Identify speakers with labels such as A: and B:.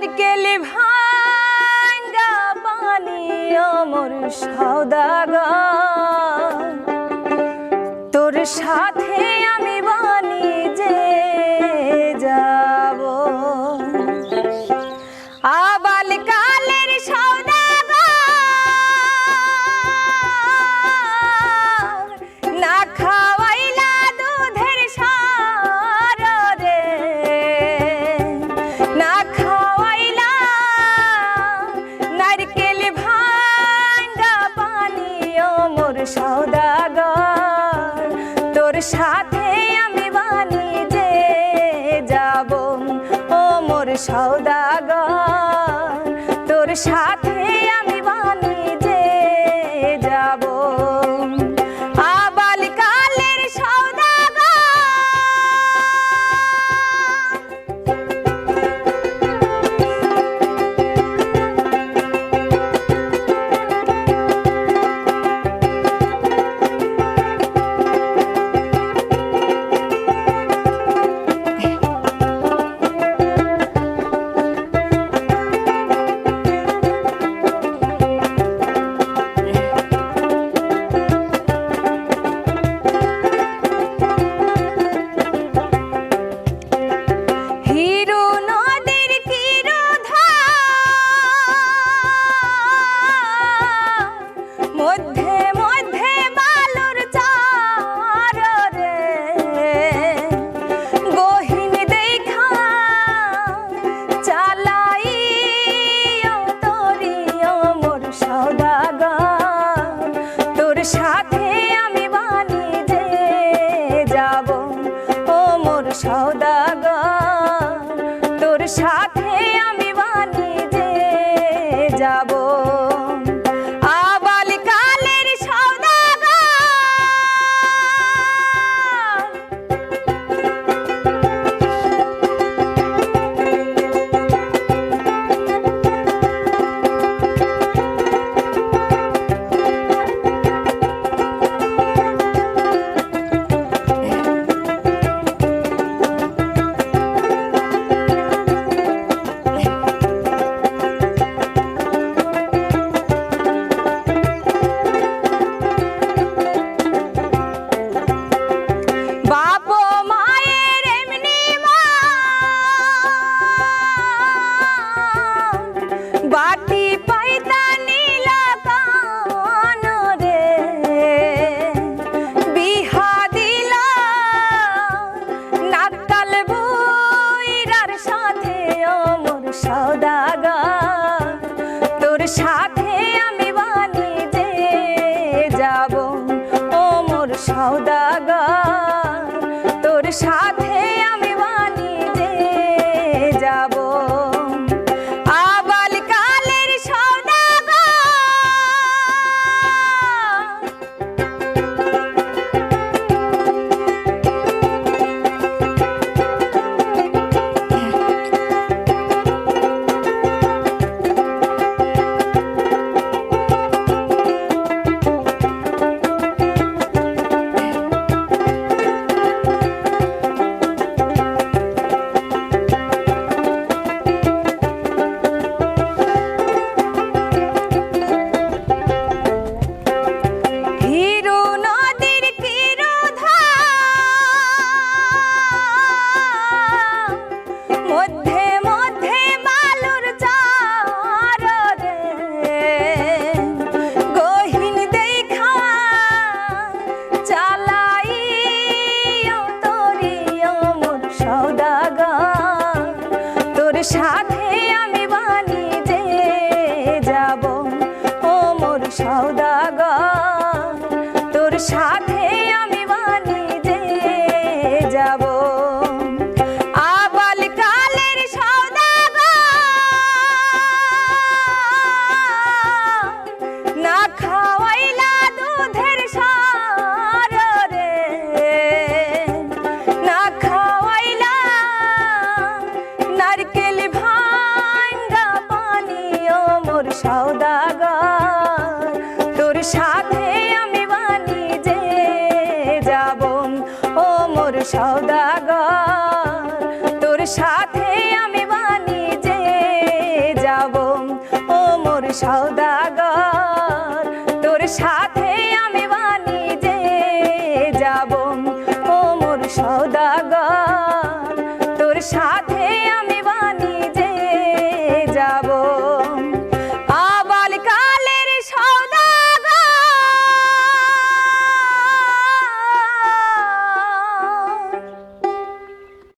A: নারকেল ভাঙ্গা পানি অমর সৌদাগর। তোর সাথে ও মোর সৌদাগর তোর সাথে সাথে আমি বানি যাব। ও মোর তোর সাথে আমি যাব। আবাল কালের সৌদাগর, না খাওয়াইলা দুধের সার না খাওয়াইলা নারকেল তোর সৌদাগর, তোর সাথে আমি বাণিজ্যে যাব। ও মোর সৌদাগর, তোর সাথে আমি বাণিজ্যে যাব। ও মোর সৌদাগর